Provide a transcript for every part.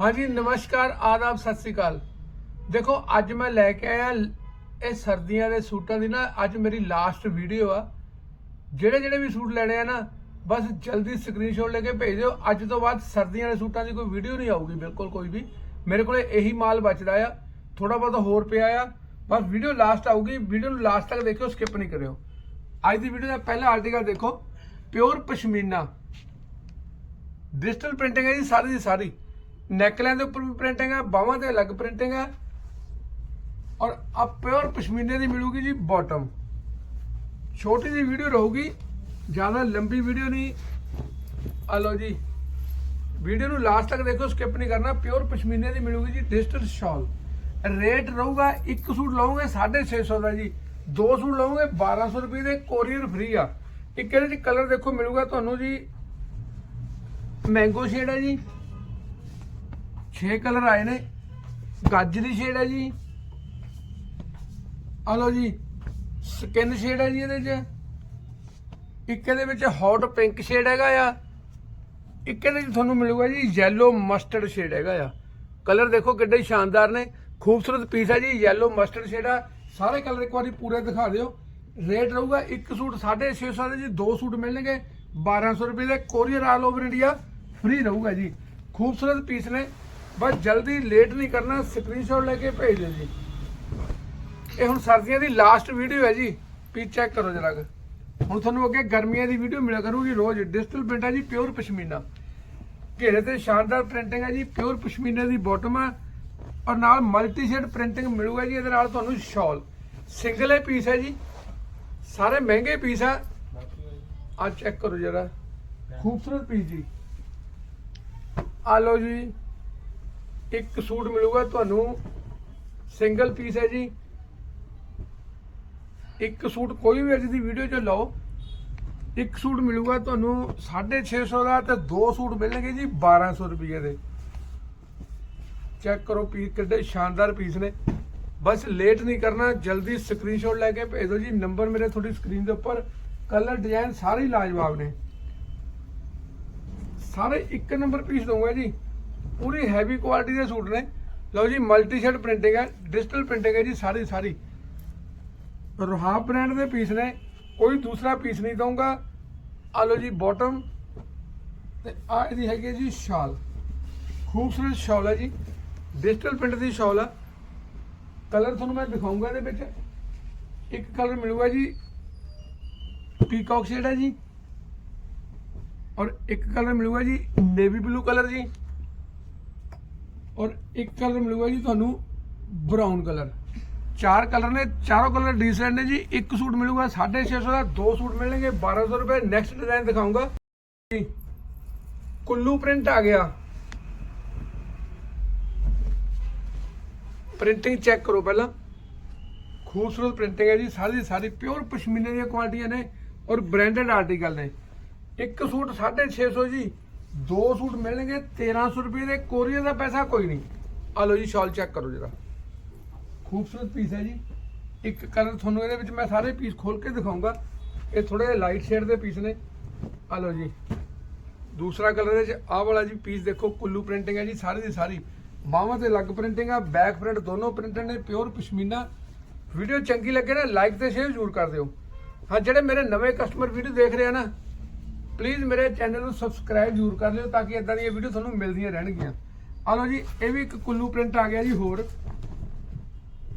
ਹਾਂਜੀ ਨਮਸਕਾਰ, ਆਦਾਬ, ਸਤਿ ਸ੍ਰੀ ਅਕਾਲ। ਦੇਖੋ, ਅੱਜ ਮੈਂ ਲੈ ਕੇ ਆਇਆ ਇਹ ਸਰਦੀਆਂ ਦੇ ਸੂਟਾਂ ਦੀ ਨਾ, ਅੱਜ ਮੇਰੀ ਲਾਸਟ ਵੀਡੀਓ ਆ। ਜਿਹੜੇ ਜਿਹੜੇ ਵੀ ਸੂਟ ਲੈਣੇ ਆ ਨਾ, ਬਸ ਜਲਦੀ ਸਕਰੀਨਸ਼ਾਟ ਲੈ ਕੇ ਭੇਜ ਦਿਓ। ਅੱਜ ਤੋਂ ਬਾਅਦ ਸਰਦੀਆਂ ਦੇ ਸੂਟਾਂ ਦੀ ਕੋਈ ਵੀਡੀਓ ਨਹੀਂ ਆਊਗੀ, ਬਿਲਕੁਲ ਕੋਈ ਵੀ। ਮੇਰੇ ਕੋਲੇ ਇਹੀ ਮਾਲ ਬਚਦਾ ਆ। ਥੋੜਾ ਬਹੁਤ ਹੋਰ ਪਿਆ ਆ। ਬਸ ਵੀਡੀਓ ਲਾਸਟ ਆਊਗੀ। ਵੀਡੀਓ ਨੂੰ ਲਾਸਟ ਤੱਕ ਦੇਖਿਓ ਸਕਿਪ ਨਹੀਂ ਕਰਿਓ। ਅੱਜ ਦੀ ਵੀਡੀਓ ਦਾ ਪਹਿਲਾ ਆਰਟੀਕਲ ਦੇਖੋ। ਪਿਓਰ ਪਸ਼ਮੀਨਾ ਡਿਜੀਟਲ ਪ੍ਰਿੰਟਿੰਗ ਹੈ ਜੀ, ਸਾਰੀ ਦੀ ਸਾਰੀ। ਨੈਕਲਾਈਨ ਦੇ ਉੱਪਰ ਵੀ ਪ੍ਰਿੰਟਿੰਗ ਆ, ਬਾਹਾਂ ਤੇ ਅਲੱਗ ਪ੍ਰਿੰਟਿੰਗ ਆ। ਔਰ ਆ ਪਿਓਰ ਪਸ਼ਮੀਨੇ ਦੀ ਮਿਲੂਗੀ ਜੀ ਬਾਟਮ ਛੋਟੀ ਜਿਹੀ ਵੀਡੀਓ ਰਹੂਗੀ, ਜ਼ਿਆਦਾ ਲੰਬੀ ਵੀਡੀਓ ਨਹੀਂ। ਆ ਲਓ ਜੀ ਵੀਡੀਓ ਨੂੰ ਲਾਸਟ ਤੱਕ ਦੇਖੋ ਸਕਿਪ ਨਹੀਂ ਕਰਨਾ, ਪਿਓਰ ਪਸ਼ਮੀਨੇ ਦੀ ਮਿਲੂਗੀ ਜੀ ਡਿਸਟਰ ਸ਼ਾਲ ਰੇਟ ਰਹੂਗਾ, ਇੱਕ ਸੂਟ ਲਓਗੇ 650 ਦਾ ਜੀ। ਦੋ ਸੂਟ ਲਓਗੇ 1200 ਰੁਪਏ ਦੇ ਕੋਰੀਅਰ ਫ੍ਰੀ ਆ। ਇੱਕ ਇਹਦੇ ਚ ਕਲਰ ਦੇਖੋ, ਮਿਲੂਗਾ ਤੁਹਾਨੂੰ ਜੀ। ਮੈਂਗੋ ਸ਼ੇਡ ਹੈ ਜੀ। 6 ਕਲਰ ਆਏ ਨੇ। ਗਾਜਰੀ ਸ਼ੇਡ ਹੈ ਜੀ। ਆ ਲਓ ਜੀ ਸਕਿਨ ਸ਼ੇਡ ਹੈ ਜੀ ਇਹਦੇ 'ਚ। ਇੱਕ ਇਹਦੇ ਵਿੱਚ ਹੌਟ ਪਿੰਕ ਸ਼ੇਡ ਹੈਗਾ ਆ। ਇੱਕ ਇਹਦੇ 'ਚ ਤੁਹਾਨੂੰ ਮਿਲੂਗਾ ਜੀ ਯੈਲੋ ਮਸਟਰਡ ਸ਼ੇਡ ਹੈਗਾ ਆ। ਕਲਰ ਦੇਖੋ ਕਿੱਡੇ ਸ਼ਾਨਦਾਰ ਨੇ। ਖੂਬਸੂਰਤ ਪੀਸ ਹੈ ਜੀ ਯੈਲੋ ਮਸਟਰਡ ਸ਼ੇਡ ਆ। ਸਾਰੇ ਕਲਰ ਇੱਕ ਵਾਰੀ ਪੂਰੇ ਦਿਖਾ ਦਿਓ। ਰੇਟ ਰਹੂਗਾ ਇੱਕ ਸੂਟ 650 ਦੇ ਜੀ, ਦੋ ਸੂਟ ਮਿਲਣਗੇ। 1200 ਰੁਪਏ ਦੇ courier all over India free ਰਹੂਗਾ ਜੀ। ਖੂਬਸੂਰਤ ਪੀਸ ਨੇ। ਬਸ ਜਲਦੀ ਲੇਟ ਨਹੀਂ ਕਰਨਾ ਸਕਰੀਨਸ਼ਾਟ ਲੈ ਕੇ ਭੇਜ ਦਿਓ ਜੀ। ਇਹ ਹੁਣ ਸਰਦੀਆਂ ਦੀ ਲਾਸਟ ਵੀਡੀਓ ਹੈ ਜੀ। ਵੀ ਚੈੱਕ ਕਰੋ ਜਰਾ ਕੁ। ਹੁਣ ਤੁਹਾਨੂੰ ਅੱਗੇ ਗਰਮੀਆਂ ਦੀ ਵੀਡੀਓ ਮਿਲਿਆ ਕਰੂਗੀ। ਰੋਜ਼ ਡਿਜੀਟਲ ਪ੍ਰਿੰਟ ਹੈ ਜੀ ਪਿਓਰ ਪਸ਼ਮੀਨਾ। ਘੇਰੇ ਤੇ ਸ਼ਾਨਦਾਰ ਪ੍ਰਿੰਟਿੰਗ ਹੈ ਜੀ ਪਿਓਰ ਪਸ਼ਮੀਨੇ ਦੀ ਬਾਟਮ ਹੈ ਔਰ ਨਾਲ ਮਲਟੀ ਸ਼ੇਡ ਪ੍ਰਿੰਟਿੰਗ ਮਿਲੂਗਾ ਜੀ, ਇਹਦੇ ਨਾਲ ਤੁਹਾਨੂੰ ਸ਼ਾਲ ਸਿੰਗਲ ਹੀ ਪੀਸ ਹੈ ਜੀ। ਸਾਰੇ ਮਹਿੰਗੇ ਪੀਸ ਆ। ਆ ਚੈੱਕ ਕਰੋ ਜਰਾ। ਖੂਬਸੂਰਤ ਪੀਸ ਜੀ। ਆ ਲਓ ਜੀ। ਇੱਕ ਸੂਟ ਮਿਲੂਗਾ ਤੁਹਾਨੂੰ। ਸਿੰਗਲ ਪੀਸ ਹੈ ਜੀ। ਇੱਕ ਸੂਟ ਕੋਈ ਵੀ ਅੱਜ ਦੀ ਵੀਡੀਓ 'ਚ ਲਓ। ਇੱਕ ਸੂਟ ਮਿਲੂਗਾ ਤੁਹਾਨੂੰ 650 ਦਾ ਤੇ ਦੋ ਸੂਟ ਮਿਲਣਗੇ ਜੀ 1200 ਰੁਪਏ ਦੇ। ਚੈੱਕ ਕਰੋ ਪੀਸ ਕਿੱਡੇ ਸ਼ਾਨਦਾਰ ਪੀਸ ਨੇ। ਬਸ ਲੇਟ ਨਹੀਂ ਕਰਨਾ, ਜਲਦੀ ਸਕਰੀਨਸ਼ਾਟ ਲੈ ਕੇ ਭੇਜ ਦਿਓ ਜੀ। ਨੰਬਰ ਮੇਰੇ ਤੁਹਾਡੀ ਸਕਰੀਨ ਦੇ ਉੱਪਰ। ਕਲਰ ਡਿਜ਼ਾਈਨ ਸਾਰੇ ਲਾਜਵਾਬ ਨੇ। ਸਾਰੇ ਇੱਕ ਨੰਬਰ ਪੀਸ ਦਊਂਗਾ ਜੀ। ਪੂਰੀ ਹੈਵੀ ਕੁਆਲਿਟੀ ਦੇ ਸੂਟ ਨੇ। ਲਓ ਜੀ ਮਲਟੀ ਸ਼ੇਡ ਪ੍ਰਿੰਟਿੰਗ ਹੈ ਡਿਜੀਟਲ ਪ੍ਰਿੰਟਿੰਗ ਹੈ ਜੀ, ਸਾਰੀ ਸਾਰੀ। ਰੋਹਾਬ ਬ੍ਰਾਂਡ ਦੇ ਪੀਸ ਨੇ, ਕੋਈ ਦੂਸਰਾ ਪੀਸ ਨਹੀਂ ਦਊਂਗਾ। ਆ ਲਓ ਜੀ ਬਾਟਮ ਤੇ ਆ ਇਹਦੀ ਹੈਗੀ ਹੈ ਜੀ ਸ਼ਾਲ ਖੂਬਸੂਰਤ ਸ਼ਾਲ ਹੈ ਜੀ ਡਿਜੀਟਲ ਪ੍ਰਿੰਟ ਦੀ ਸ਼ਾਲ ਆ। ਕਲਰ ਤੁਹਾਨੂੰ ਮੈਂ ਦਿਖਾਉਂਗਾ ਇਹਦੇ ਵਿੱਚ। ਇੱਕ ਕਲਰ ਮਿਲੂਗਾ ਜੀ ਪੀਕਾਕ ਸ਼ੇਡ ਹੈ ਜੀ। ਔਰ ਇੱਕ ਕਲਰ ਮਿਲੂਗਾ ਜੀ ਨੇਵੀ ਬਲੂ ਕਲਰ ਜੀ। ਔਰ ਇੱਕ ਕਲਰ ਮਿਲੂਗਾ ਜੀ ਤੁਹਾਨੂੰ ਬਰਾਊਨ ਕਲਰ। ਚਾਰ ਕਲਰ ਨੇ, ਚਾਰੋਂ ਕਲਰ ਡੀਸੈਂਟ ਨੇ ਜੀ। ਇੱਕ ਸੂਟ ਮਿਲੂਗਾ 650 ਦਾ, ਦੋ ਸੂਟ ਮਿਲਣਗੇ 1200 ਰੁਪਏ। ਨੈਕਸਟ ਡਿਜ਼ਾਈਨ ਦਿਖਾਉਂਗਾ। ਜੀ, ਕੁੱਲੂ ਪ੍ਰਿੰਟ ਆ ਗਿਆ। ਪ੍ਰਿੰਟਿੰਗ ਚੈੱਕ ਕਰੋ ਪਹਿਲਾਂ। ਖੂਬਸੂਰਤ ਪ੍ਰਿੰਟਿੰਗ ਹੈ ਜੀ। ਸਾਰੀ ਸਾਰੀ ਪਿਓਰ ਪਸ਼ਮੀਨੇ ਦੀਆਂ ਕੁਆਲਿਟੀਆਂ ਨੇ ਔਰ ਬ੍ਰਾਂਡਡ ਆਰਟੀਕਲ ਨੇ। ਇੱਕ ਸੂਟ 650 ਜੀ। ਦੋ ਸੂਟ ਮਿਲਣਗੇ 1300 ਰੁਪਏ ਦੇ, ਕੋਰੀਅਰ ਦਾ ਪੈਸਾ ਕੋਈ ਨਹੀਂ। ਆ ਲਓ ਜੀ, ਸ਼ਾਲ ਚੈੱਕ ਕਰੋ ਜਰਾ। ਖੂਬਸੂਰਤ ਪੀਸ ਹੈ ਜੀ। ਇੱਕ ਕਲਰ ਤੁਹਾਨੂੰ ਇਹਦੇ ਵਿੱਚ ਮੈਂ ਸਾਰੇ ਪੀਸ ਖੋਲ ਕੇ ਦਿਖਾਉਂਗਾ ਇਹ ਥੋੜੇ ਲਾਈਟ ਸ਼ੇਡ ਦੇ ਪੀਸ ਨੇ। ਆ ਲਓ ਜੀ। ਦੂਸਰਾ ਕਲਰ ਇਹਦੇ ਚ ਆਹ ਵਾਲਾ ਜੀ ਪੀਸ ਦੇਖੋ, ਕੁੱਲੂ ਪ੍ਰਿੰਟਿੰਗ ਹੈ ਜੀ, ਸਾਰੀ ਦੀ ਸਾਰੀ। ਬਾਹਾਂ ਤੇ ਅਲੱਗ ਪ੍ਰਿੰਟਿੰਗ ਆ ਬੈਕ ਪ੍ਰਿੰਟ ਦੋਨੋਂ ਪ੍ਰਿੰਟਡ ਨੇ ਪਿਓਰ ਪਸ਼ਮੀਨਾ। ਵੀਡੀਓ ਚੰਗੀ ਲੱਗੇ ਨਾ ਲਾਈਕ ਤੇ ਸ਼ੇਅਰ ਜ਼ਰੂਰ ਕਰ ਦਿਓ। ਹਾਂ, ਜਿਹੜੇ ਮੇਰੇ ਨਵੇਂ ਕਸਟਮਰ ਵੀਡੀਓ ਦੇਖ ਰਹੇ ਆ ਨਾ ਪਲੀਜ਼ ਮੇਰੇ ਚੈਨਲ ਨੂੰ ਸਬਸਕ੍ਰਾਈਬ ਜ਼ਰੂਰ ਕਰ ਲਿਓ ਤਾਂ ਕਿ ਇਦਾਂ ਦੀਆਂ ਵੀਡੀਓ ਤੁਹਾਨੂੰ ਮਿਲਦੀਆਂ ਰਹਿਣਗੀਆਂ। ਆ ਲਓ ਜੀ, ਇਹ ਵੀ ਇੱਕ ਕੁੱਲੂ ਪ੍ਰਿੰਟ ਆ ਗਿਆ ਜੀ ਹੋਰ।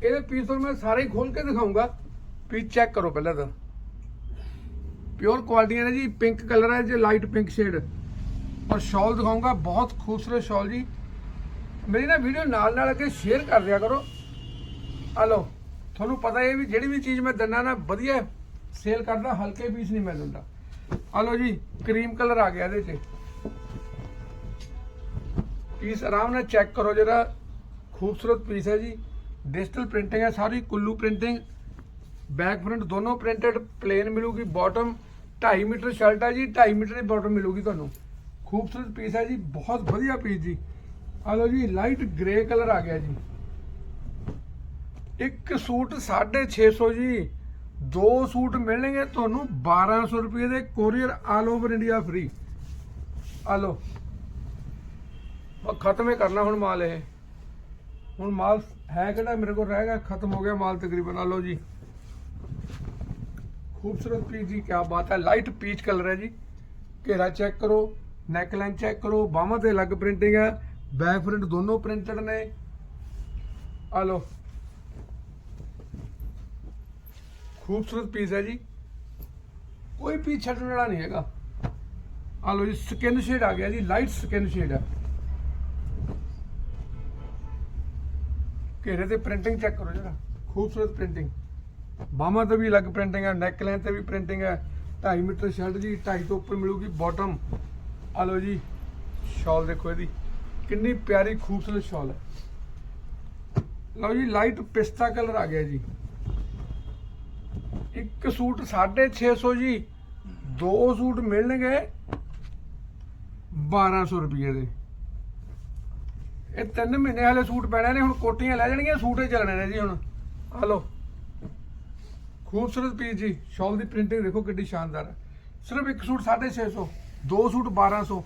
ਇਹਦੇ ਪੀਸ ਤੁਹਾਨੂੰ ਮੈਂ ਸਾਰੇ ਹੀ ਖੋਲ ਕੇ ਦਿਖਾਉਂਗਾ ਪੀਸ ਚੈੱਕ ਕਰੋ ਪਹਿਲਾਂ ਤਾਂ। ਪਿਓਰ ਕੁਆਲਟੀਆਂ ਨੇ ਜੀ ਪਿੰਕ ਕਲਰ ਹੈ ਜੇ ਲਾਈਟ ਪਿੰਕ ਸ਼ੇਡ ਔਰ ਸ਼ਾਲ ਦਿਖਾਉਂਗਾ ਬਹੁਤ ਖੂਬਸੂਰਤ ਸ਼ਾਲ ਜੀ। ਮੇਰੀ ਨਾ ਵੀਡੀਓ ਨਾਲ ਨਾਲ ਅੱਗੇ ਸ਼ੇਅਰ ਕਰ ਦਿਆ ਕਰੋ। ਆ ਲਓ, ਤੁਹਾਨੂੰ ਪਤਾ ਹੈ ਵੀ ਜਿਹੜੀ ਵੀ ਚੀਜ਼ ਮੈਂ ਦਿੰਦਾ ਨਾ, ਵਧੀਆ ਸੇਲ ਕਰਦਾ, ਹਲਕੇ ਪੀਸ ਨਹੀਂ ਮੈਂ ਦਿੰਦਾ। ਆ ਲਓ ਜੀ, ਕਰੀਮ ਕਲਰ ਆ ਗਿਆ ਇਹਦੇ 'ਚ। ਪੀਸ ਆਰਾਮ ਨਾਲ ਚੈੱਕ ਕਰੋ, ਜਿਹੜਾ ਖੂਬਸੂਰਤ ਪੀਸ ਹੈ ਜੀ। ਡਿਜੀਟਲ ਪ੍ਰਿੰਟਿੰਗ ਹੈ, ਸਾਰੀ ਕੁੱਲੂ ਪ੍ਰਿੰਟਿੰਗ ਬੈਕ ਫਰੰਟ ਦੋਨੋਂ ਪ੍ਰਿੰਟਡ ਪਲੇਨ ਮਿਲੂਗੀ ਬਾਟਮ 2.5 ਮੀਟਰ ਸ਼ਰਟ ਹੈ ਜੀ 2.5 ਮੀਟਰ ਦੀ ਬਾਟਮ ਮਿਲੂਗੀ ਤੁਹਾਨੂੰ। ਖੂਬਸੂਰਤ ਪੀਸ ਹੈ ਜੀ, ਬਹੁਤ ਵਧੀਆ ਪੀਸ ਜੀ। ਆ ਲਓ ਜੀ ਲਾਈਟ ਗ੍ਰੇ ਕਲਰ ਆ ਗਿਆ ਜੀ। ਇੱਕ ਸੂਟ 650 ਜੀ। ਦੋ ਸੂਟ ਮਿਲਣਗੇ ਤੁਹਾਨੂੰ 1200 ਰੁਪਏ ਦੇ courier all over India free ਆ ਲਓ ਖਤਮ ਹੀ ਕਰਨਾ ਹੁਣ ਮਾਲ ਇਹ। ਹੁਣ ਮਾਲ ਹੈ ਕਿਹੜਾ? ਮੇਰੇ ਕੋਲ ਰਹਿ ਗਿਆ, ਖਤਮ ਹੋ ਗਿਆ ਮਾਲ ਤਕਰੀਬਨ। ਆ ਲਓ ਜੀ। ਖੂਬਸੂਰਤ ਪੀਸ ਜੀ ਕੀ ਬਾਤ ਹੈ। ਲਾਈਟ ਪੀਚ ਕਲਰ ਹੈ ਜੀ। ਘੇਰਾ ਚੈੱਕ ਕਰੋ ਨੈਕ ਲਾਈਨ ਚੈੱਕ ਕਰੋ, ਬਾਹਾਂ ਤੇ ਅਲੱਗ ਪ੍ਰਿੰਟਿੰਗ ਹੈ। ਬੈਕ ਪ੍ਰਿੰਟ ਦੋਨੋਂ ਪ੍ਰਿੰਟਡ ਨੇ। ਆ ਲਓ ਖੂਬਸੂਰਤ ਪੀਸ ਹੈ ਜੀ। ਕੋਈ ਪੀਸ ਛੱਡਣ ਵਾਲਾ ਨਹੀਂ ਹੈਗਾ। ਆ ਲਓ ਜੀ ਸਕਿਨ ਸ਼ੇਡ ਆ ਗਿਆ ਜੀ ਲਾਈਟ ਸਕਿਨ ਸ਼ੇਡ ਹੈ। ਘੇਰੇ ਤੇ ਪ੍ਰਿੰਟਿੰਗ ਚੈੱਕ ਕਰੋ ਜਰਾ, ਖੂਬਸੂਰਤ ਪ੍ਰਿੰਟਿੰਗ ਬਾਹਾਂ ਤੇ ਵੀ ਅਲੱਗ ਪ੍ਰਿੰਟਿੰਗ ਹੈ ਨੈਕ ਲਾਈਨ ਤੇ ਵੀ ਪ੍ਰਿੰਟਿੰਗ ਹੈ। 2.5 ਮੀਟਰ ਸ਼ਰਟ ਜੀ 2.5 ਤੋਂ ਉੱਪਰ ਮਿਲੂਗੀ ਬਾਟਮ ਆ ਲਓ ਜੀ ਸ਼ਾਲ ਦੇਖੋ ਇਹਦੀ। ਕਿੰਨੀ ਪਿਆਰੀ ਖੂਬਸੂਰਤ ਸ਼ਾਲ ਹੈ। ਲਓ ਜੀ ਲਾਈਟ ਪਿਸਤਾ ਕਲਰ ਆ ਗਿਆ ਜੀ। ਇੱਕ ਸੂਟ 650 ਜੀ, ਦੋ ਸੂਟ ਮਿਲਣਗੇ 1200 ਰੁਪਏ ਦੇ। ਇਹ ਤਿੰਨ ਮਹੀਨੇ ਵਾਲੇ ਸੂਟ ਪੈਣੇ ਨੇ, ਹੁਣ ਕੋਟੀਆਂ ਲੈ ਜਾਣਗੀਆਂ, ਸੂਟ ਹੀ ਚੱਲਣੇ ਨੇ ਜੀ ਹੁਣ। ਆ ਲਓ। ਖੂਬਸੂਰਤ ਪੀਸ ਜੀ, ਸ਼ਾਲ ਦੀ ਪ੍ਰਿੰਟਿੰਗ ਦੇਖੋ ਕਿੰਨੀ ਸ਼ਾਨਦਾਰ। ਹੈ ਸਿਰਫ ਇੱਕ ਸੂਟ 650 ਦੋ ਸੂਟ 1200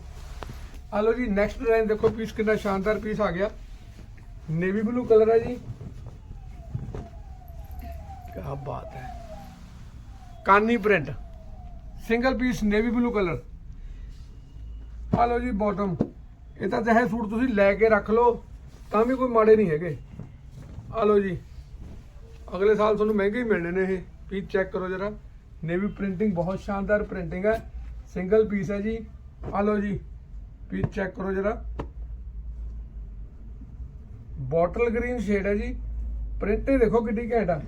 ਆ ਲਓ ਜੀ ਨੈਕਸਟ ਡਿਜ਼ਾਈਨ ਦੇਖੋ ਪੀਸ ਕਿੰਨਾ ਸ਼ਾਨਦਾਰ ਪੀਸ ਆ ਗਿਆ। ਨੇਵੀ ਬਲੂ ਕਲਰ ਹੈ ਜੀ। ਕੀ ਬਾਤ ਹੈ। Kani print. Single piece navy blue colour ਆ ਲਓ ਜੀ ਬਾਟਮ ਇਹ ਤਾਂ ਚਾਹੇ ਸੂਟ ਤੁਸੀਂ ਲੈ ਕੇ ਰੱਖ ਲਓ, ਤਾਂ ਵੀ ਕੋਈ ਮਾੜੇ ਨਹੀਂ ਹੈਗੇ। ਆ ਲਓ ਜੀ। ਅਗਲੇ ਸਾਲ ਤੁਹਾਨੂੰ ਮਹਿੰਗੇ ਹੀ ਮਿਲਣੇ ਨੇ ਇਹ। ਪੀਸ ਚੈੱਕ ਕਰੋ ਜਰਾ। ਨੇਵੀ ਪ੍ਰਿੰਟਿੰਗ ਬਹੁਤ ਸ਼ਾਨਦਾਰ ਪ੍ਰਿੰਟਿੰਗ ਹੈ। ਸਿੰਗਲ ਪੀਸ ਹੈ ਜੀ। ਆ ਲਓ ਜੀ। ਪੀਸ ਚੈੱਕ ਕਰੋ ਜਰਾ। ਬੋਟਲ ਗ੍ਰੀਨ ਸ਼ੇਡ ਹੈ ਜੀ। ਪ੍ਰਿੰਟ ਦੇਖੋ ਕਿੱਡੀ ਘੈਂਟ ਆ।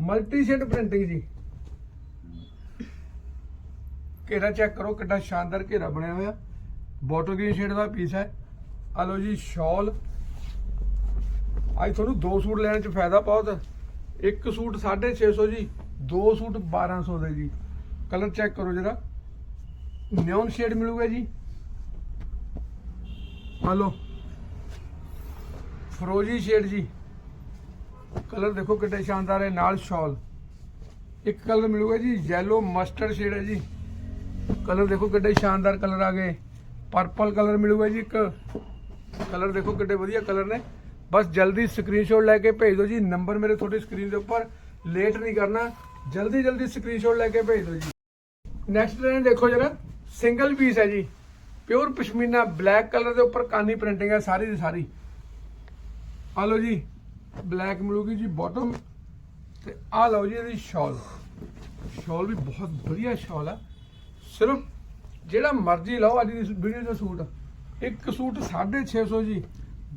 ਮਲਟੀ ਸ਼ੇਡ ਪ੍ਰਿੰਟਿੰਗ ਜੀ। ਘੇਰਾ ਚੈੱਕ ਕਰੋ ਕਿੰਨਾ ਸ਼ਾਨਦਾਰ ਘੇਰਾ ਬਣਿਆ ਹੋਇਆ। ਬੋਟਲ ਗ੍ਰੀਨ ਸ਼ੇਡ ਦਾ ਪੀਸ ਹੈ। ਆ ਲਓ ਜੀ ਸ਼ਾਲ ਅੱਜ ਤੁਹਾਨੂੰ ਦੋ ਸੂਟ ਲੈਣ ਚ ਫਾਇਦਾ ਬਹੁਤ। ਇੱਕ ਸੂਟ 650 ਜੀ, ਦੋ ਸੂਟ 1200 ਦੇ ਜੀ। ਕਲਰ ਚੈੱਕ ਕਰੋ ਜਰਾ। ਨਿਓਨ ਸ਼ੇਡ ਮਿਲੂਗਾ ਜੀ। ਆ ਲਓ। ਫਰੋਜੀ ਸ਼ੇਡ ਜੀ। ਕਲਰ ਦੇਖੋ ਕਿੰਨੇ ਸ਼ਾਨਦਾਰ ਹੈ, ਨਾਲ ਸ਼ਾਲ ਇੱਕ ਕਲਰ ਮਿਲੂਗਾ ਜੀ, yellow ਮਸਟਰਡ ਸ਼ੇਡ ਹੈ ਜੀ। ਕਲਰ ਦੇਖੋ ਕਿੰਨੇ ਸ਼ਾਨਦਾਰ ਕਲਰ ਆ ਗਏ ਪਰਪਲ ਕਲਰ ਮਿਲੂਗਾ ਜੀ ਇੱਕ ਕਲਰ ਦੇਖੋ ਕਿੰਨੇ ਵਧੀਆ ਕਲਰ ਨੇ ਬਸ ਜਲਦੀ ਸਕਰੀਨਸ਼ਾਟ ਲੈ ਕੇ ਭੇਜ ਦਿਓ ਜੀ ਨੰਬਰ ਮੇਰੇ ਤੁਹਾਡੀ ਸਕਰੀਨ ਦੇ ਉੱਪਰ ਲੇਟ ਨਹੀਂ ਕਰਨਾ ਜਲਦੀ ਜਲਦੀ ਸਕਰੀਨਸ਼ਾਟ ਲੈ ਕੇ ਭੇਜ ਦਿਓ ਜੀ ਨੈਕਸਟ ਡਿਜ਼ਾਈਨ ਦੇਖੋ ਜਰਾ ਸਿੰਗਲ ਪੀਸ ਹੈ ਜੀ ਪਿਓਰ ਪਸ਼ਮੀਨਾ ਬਲੈਕ ਕਲਰ ਦੇ ਉੱਪਰ ਕਾਨੀ ਪ੍ਰਿੰਟਿੰਗ ਹੈ ਸਾਰੀ ਦੀ ਸਾਰੀ ਆ ਲਓ ਜੀ ਬਲੈਕ ਮਿਲੂਗੀ ਜੀ ਬਾਟਮ ਤੇ ਆ ਲਓ ਜੀ ਇਹਦੀ ਸ਼ਾਲ ਸ਼ਾਲ ਵੀ ਬਹੁਤ ਵਧੀਆ ਸ਼ਾਲ ਆ ਸਿਰਫ ਜਿਹੜਾ ਮਰਜ਼ੀ ਲਓ, ਅੱਜ ਦੀ ਵੀਡੀਓ ਦਾ ਸੂਟ। ਇੱਕ ਸੂਟ 650 ਜੀ,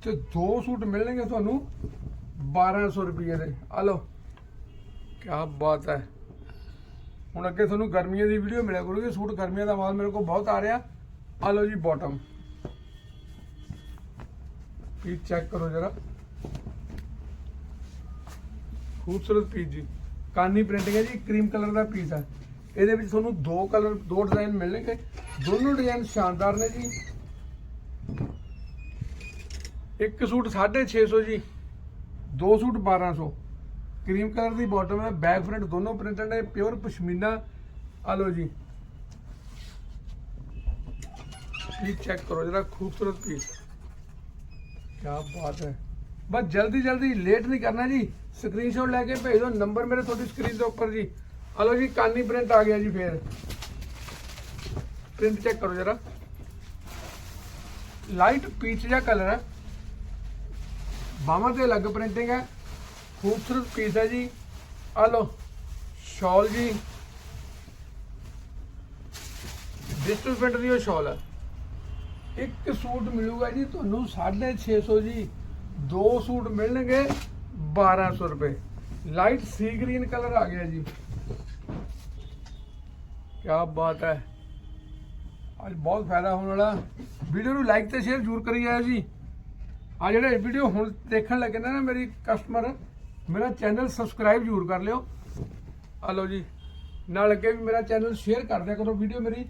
ਤੇ ਦੋ ਸੂਟ ਮਿਲਣਗੇ ਤੁਹਾਨੂੰ 1200 ਰੁਪਏ ਦੇ। ਆ ਲਓ ਕੀ ਬਾਤ ਹੈ। ਹੁਣ ਅੱਗੇ ਤੁਹਾਨੂੰ ਗਰਮੀਆਂ ਦੀ ਵੀਡੀਓ ਮਿਲਿਆ ਕਰੂਗੀ, ਸੂਟ ਗਰਮੀਆਂ ਦਾ ਮਾਲ ਮੇਰੇ ਕੋਲ ਬਹੁਤ ਆ ਰਿਹਾ। ਆ ਲਓ ਜੀ ਬਾਟਮ ਪੀਸ ਚੈੱਕ ਕਰੋ ਜਰਾ। ਖੂਬਸੂਰਤ ਪੀਸ ਜੀ। ਕਾਨੀ ਪ੍ਰਿੰਟਿੰਗ ਹੈ ਜੀ ਕਰੀਮ ਕਲਰ ਦਾ ਪੀਸ ਹੈ। ਇਹਦੇ ਵਿੱਚ ਤੁਹਾਨੂੰ ਦੋ ਕਲਰ ਦੋ ਡਿਜ਼ਾਈਨ ਮਿਲਣਗੇ। ਦੋਨੋਂ ਡਿਜ਼ਾਈਨ ਸ਼ਾਨਦਾਰ ਨੇ ਜੀ। ਇੱਕ ਸੂਟ 650 ਜੀ, ਦੋ ਸੂਟ 1200 ਕਰੀਮ ਕਲਰ ਦੀ ਬਾਟਮ ਹੈ ਬੈਕ ਫਰੰਟ ਦੋਨੋਂ ਪ੍ਰਿੰਟਡ ਨੇ ਪਿਓਰ ਪਸ਼ਮੀਨਾ। ਆ ਲਓ ਜੀ। ਪੀਸ ਚੈੱਕ ਕਰੋ ਜਰਾ ਖੂਬਸੂਰਤ ਪੀਸ ਕੀ ਬਾਤ ਹੈ। ਬਸ ਜਲਦੀ ਜਲਦੀ ਲੇਟ ਨਹੀਂ ਕਰਨਾ ਜੀ। ਸਕਰੀਨਸ਼ਾਟ ਲੈ ਕੇ ਭੇਜ ਦਿਓ ਨੰਬਰ ਮੇਰੇ ਤੁਹਾਡੀ ਸਕਰੀਨ ਦੇ ਉੱਪਰ ਜੀ। ਹਲੋ ਜੀ ਕਾਨੀ ਪ੍ਰਿੰਟ ਆ ਗਿਆ ਜੀ ਫੇਰ। ਪ੍ਰਿੰਟ ਚੈੱਕ ਕਰੋ ਜਰਾ। ਲਾਈਟ ਪੀਚ ਜਿਹਾ ਕਲਰ ਹੈ। ਬਾਹਾਂ ਤੇ ਅਲੱਗ ਪ੍ਰਿੰਟਿੰਗ ਹੈ। ਖੂਬਸੂਰਤ ਪੀਸ ਹੈ ਜੀ। ਆ ਲਓ ਸ਼ਾਲ ਜੀ। ਡਿਸਟਲ ਪ੍ਰਿੰਟ ਦੀ ਉਹ ਸ਼ਾਲ ਹੈ। ਇੱਕ ਸੂਟ ਮਿਲੂਗਾ ਜੀ ਤੁਹਾਨੂੰ 650 ਜੀ। ਦੋ ਸੂਟ ਮਿਲਣਗੇ 1200 ਰੁਪਏ। ਲਾਈਟ ਸੀ ਗ੍ਰੀਨ ਕਲਰ ਆ ਗਿਆ ਜੀ। ਕੀ ਬਾਤ ਹੈ। ਅੱਜ ਬਹੁਤ ਫਾਇਦਾ ਹੋਣ ਵਾਲਾ। ਵੀਡੀਓ ਨੂੰ ਲਾਈਕ ਤੇ ਸ਼ੇਅਰ ਜ਼ਰੂਰ ਕਰੀ ਜਾਇਓ ਜੀ। ਆ ਜਿਹੜੇ ਵੀਡੀਓ ਹੁਣ ਦੇਖਣ ਲੱਗੇ ਨੇ ਨਾ ਮੇਰੀ ਕਸਟਮਰ ਮੇਰਾ ਚੈਨਲ ਸਬਸਕ੍ਰਾਈਬ ਜ਼ਰੂਰ ਕਰ ਲਿਓ। ਆ ਲਓ ਜੀ। ਨਾਲ ਅੱਗੇ ਵੀ ਮੇਰਾ ਚੈਨਲ ਸ਼ੇਅਰ ਕਰ ਦਿਆ ਕਰੋ ਵੀਡੀਓ ਮੇਰੀ।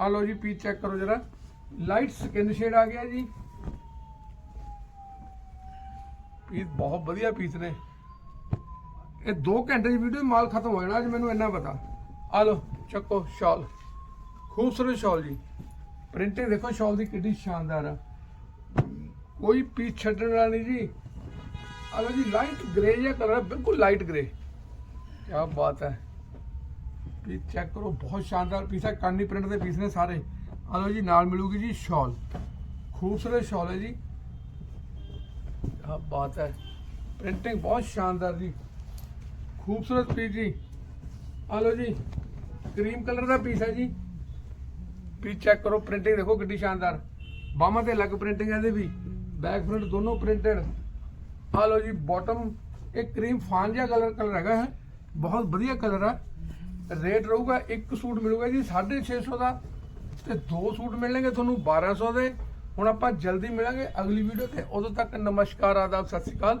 ਆ ਲਓ ਜੀ ਪੀਸ ਚੈੱਕ ਕਰੋ ਜਰਾ। ਲਾਈਟ ਸਕਿਨ ਸ਼ੇਡ ਆ ਗਿਆ ਜੀ। ਪੀਸ ਬਹੁਤ ਵਧੀਆ ਪੀਸ ਨੇ। ਇਹ 2 ਘੰਟੇ ਦੀ ਵੀਡੀਓ ਮਾਲ ਖਤਮ ਹੋ ਜਾਣਾ, ਅੱਜ ਮੈਨੂੰ ਇੰਨਾ ਪਤਾ। ਆ ਲਓ, ਚੱਕੋ ਸ਼ਾਲ। ਖੂਬਸੂਰਤ ਸ਼ਾਲ ਜੀ। ਪ੍ਰਿੰਟਿੰਗ ਦੇਖੋ, ਸ਼ਾਲ ਦੀ ਕਿੰਨੀ ਸ਼ਾਨਦਾਰ ਆ। ਕੋਈ ਪੀਸ ਛੱਡਣ ਵਾਲਾ ਨਹੀਂ ਜੀ। ਆ ਲਓ ਜੀ, ਲਾਈਟ ਗ੍ਰੇ ਜਿਹਾ ਕਲਰ ਬਿਲਕੁਲ ਲਾਈਟ ਗ੍ਰੇ। ਕੀ ਬਾਤ ਹੈ। ਪੀਸ ਚੈੱਕ ਕਰੋ, ਬਹੁਤ ਸ਼ਾਨਦਾਰ ਪੀਸ ਹੈ ਕਾਨੀ ਪ੍ਰਿੰਟ ਦੇ ਪੀਸ ਨੇ ਸਾਰੇ। ਆ ਲਓ ਜੀ, ਨਾਲ ਮਿਲੂਗੀ ਜੀ ਸ਼ਾਲ। ਖੂਬਸੂਰਤ ਸ਼ਾਲ ਹੈ ਜੀ। ਕੀ ਬਾਤ ਹੈ। ਪ੍ਰਿੰਟਿੰਗ ਬਹੁਤ ਸ਼ਾਨਦਾਰ ਜੀ। ਖੂਬਸੂਰਤ ਪੀਸ ਜੀ। ਆ ਲਓ ਜੀ ਕਰੀਮ ਕਲਰ ਦਾ ਪੀਸ ਹੈ ਜੀ। ਪੀਸ ਚੈੱਕ ਕਰੋ ਪ੍ਰਿੰਟਿੰਗ ਦੇਖੋ ਕਿੰਨੀ ਸ਼ਾਨਦਾਰ। ਬਾਹਾਂ ਤੇ ਅਲੱਗ ਪ੍ਰਿੰਟਿੰਗ ਹੈ ਇਹਦੇ ਵੀ। ਬੈਕ ਫਰੰਟ ਦੋਨੋਂ ਪ੍ਰਿੰਟਡ ਆ ਲਓ ਜੀ ਬਾਟਮ ਇਹ ਕਰੀਮ ਫਾਨ ਜਿਹਾ ਕਲਰ ਕਲਰ ਹੈਗਾ ਹੈ ਬਹੁਤ ਵਧੀਆ ਕਲਰ ਹੈ ਰੇਟ ਰਹੂਗਾ, ਇੱਕ ਸੂਟ ਮਿਲੂਗਾ ਜੀ 650 ਦਾ। ਤੇ ਦੋ ਸੂਟ ਮਿਲਣਗੇ ਤੁਹਾਨੂੰ 1200 ਦੇ। ਹੁਣ ਆਪਾਂ ਜਲਦੀ ਮਿਲਾਂਗੇ ਅਗਲੀ ਵੀਡੀਓ ਤੇ। ਉਦੋਂ ਤੱਕ ਨਮਸਕਾਰ, ਆਦਾਬ, ਸਤਿ ਸ਼੍ਰੀ ਅਕਾਲ।